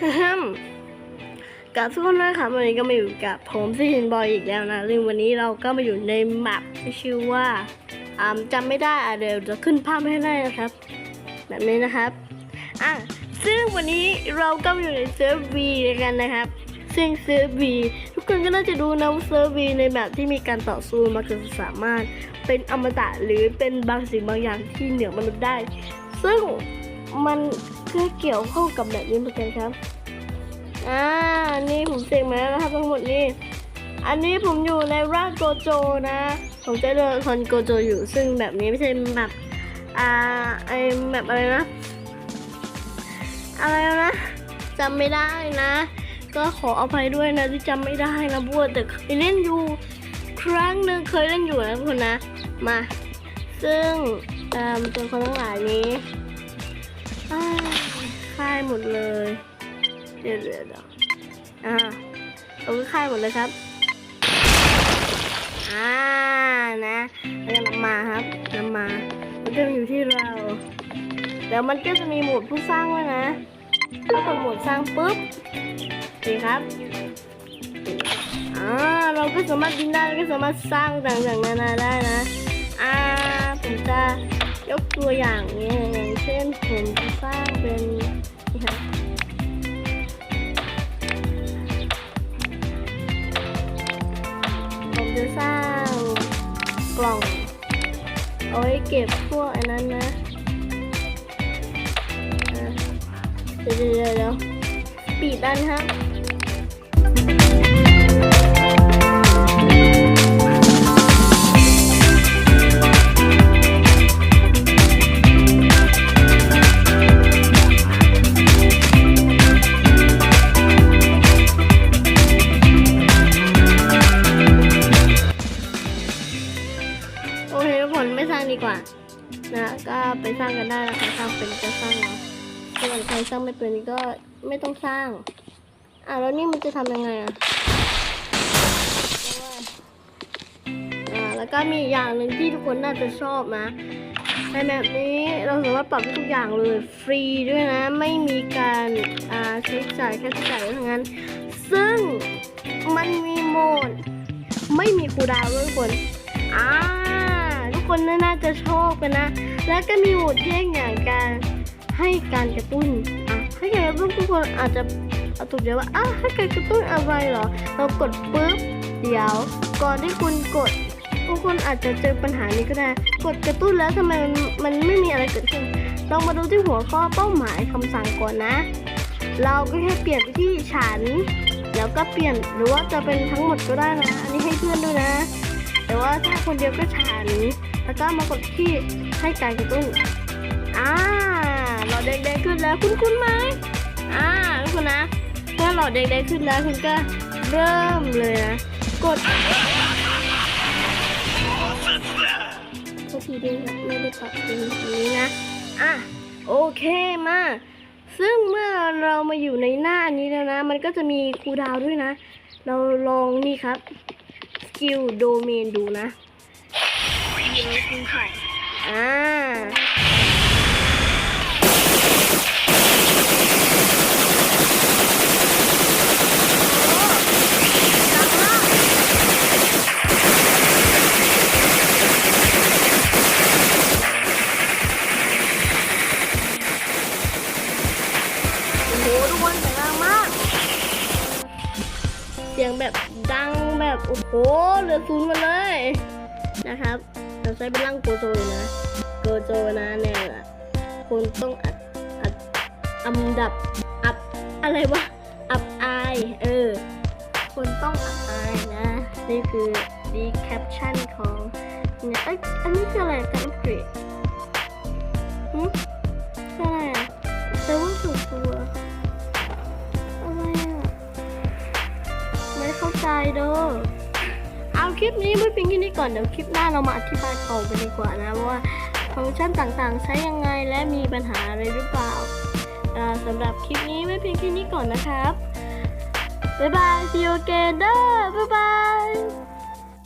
ฮึ่มกับทุกคนนะครับวันนี้ก็มาอยู่กับผมซีฮินบอยอีกแล้วนะซึ่งวันนี้เราก็มาอยู่ในแมปที่ชื่อว่าอ่าจำไม่ได้อะเดี๋ยวจะขึ้นภาพให้ได้นะครับ แบบนี้นะครับอะซึ่งวันนี้เราก็มาอยู่ในเซิร์ฟวีกันนะครับซึ่งเซิร์ฟวีทุกคนก็น่าจะดูนะว่าเซิร์ฟวีในแบบที่มีการต่อสู้มันจะสามารถเป็นอมตะหรือเป็นบางสิ่งบางอย่างที่เหนือมนุษย์ได้ ซึ่ง มันก็เกี่ยวข้องกับแบบนี้เหมือนกันครับ อ่า นี่ผมเสกมาแล้วนะครับทั้งหมดนี่ อันนี้ผมอยู่ในร่างโกโจนะ ผมจะเดินคอนโกโจอยู่ ซึ่งแบบนี้ไม่ใช่แบบอ่า ไอแบบอะไรนะ อะไรนะจำไม่ได้นะ ก็ขออภัยด้วยนะที่จำไม่ได้นะบัวแต่เคยเล่นอยู่ครั้งหนึ่งเคยเล่นอยู่นะทุกคนนะ มา ซึ่งเอ่อตัวคนทั้งหลายนี้ ค่ายหมดเลย เดี๋ยวเดี๋ยวเดี๋ยวอ่าเอาค่ายหมดเลยครับ อ่า นะแล้วนำมาครับนำมามันจะอยู่ที่เราเดี๋ยวมันก็จะมีหมดผู้สร้างไว้นะถ้ากดหมดสร้างปุ๊บนี่ครับอ่าเราก็สามารถบินได้ก็สามารถสร้างต่างๆนานาได้นะ อ่าผมจะ ยกตัวอย่างเนี่ยอย่างเช่นผมจะสร้างเป็นนี่ครับผมจะสร้างกล่อง เอาไว้เก็บพวกอันนั้นนะเดี๋ยวเดี๋ยวเดี๋ยวปีดดันครั ร้างดีกว่านะก็ไปสร้างกันได้นะครสร้างเป็นก็สร้างเนาะส่วนใครสร้างไม่เป็นก็ไม่ต้องสร้างอะแล้วนี่มันจะทำยังไงอะอ่าแล้วก็มีอย่างหนึ่งที่ทุกคนน่าจะชอบนะในแบบนี้เราสามารถปรับทุกอย่างเลยฟรีด้วยนะ ไม่มีการอ่าใช้จ่ายค่าใช้จ่ายอะไรทั้งนั้น ซึ่งมันมีโหมด ไม่มีคูดาวด้วยทุกคนอ่า คนน่าจะชอบกันนะ แล้วก็มีโหมดเท่งอย่างการให้การกระตุ้นอะให้การกระตุ้นทุกคนอาจจะเอาถูกใจว่าอะให้การกระตุ้นอะไรเหรอ เรากดปุ๊บเดี๋ยว ก่อนที่คุณกดทุกคนอาจจะเจอปัญหานี้ก็ได้ กดกระตุ้นแล้วทำไมมันมันไม่มีอะไรเกิดขึ้นลองมาดูที่หัวข้อเป้าหมายคำสั่งก่อนนะ เราก็แค่เปลี่ยนไปที่ฉัน แล้วก็เปลี่ยนหรือว่าจะเป็นทั้งหมดก็ได้นะ อันนี้ให้เพื่อนด้วยนะ แต่ว่าถ้าคนเดียวก็ฉัน แล้วก็มากดที่ให้การกระตุ้นอ่าหลอดแดงๆขึ้นแล้ว คุ้นคุ้นๆไหมอ่าทุกคนนะเมื่อหลอดแดงๆขึ้นแล้วคุณก็เริ่มเลยนะ กดโทษทีด้วยนะไม่ได้ปรับตรงนี้นะ อะ โอเคมา ซึ่งเมื่อเรามาอยู่ในหน้านี้แล้วนะ มันก็จะมีคูดาวด้วยนะ เราลองนี่ครับ สกิลโดเมนดูนะ อ่าโอ้โหทุกคนเสียงดังมากเสียงแบบดังแบบ โอ้โหเหลือศูนย์มาเลยนะครับ เราใช้เป็นร่างโกโจนะโกโจนะเนี่ยคุณต้องอัดอัดอันดับอับอะไรวะอับอายเออคุณต้องอับอายนะ นี่คือดีแคปชั่นของเนี่ยเอ้ยอันนี้คืออะไรกันอังกฤษหืมคืออะไรอะแต่ว่าสุดตัวอะไรอะไม่เข้าใจเด้อ เอาคลิปนี้ไว้เพียงแค่นี้ก่อน เดี๋ยวคลิปหน้าเรามาอธิบายต่อไปดีกว่านะว่าฟังก์ชันต่างๆ ใช้ยังไงและมีปัญหาอะไรหรือเปล่าสำหรับคลิปนี้ไว้เพียงแค่นี้ก่อนนะครับ บ๊ายบาย see you again เด้อบ๊ายบาย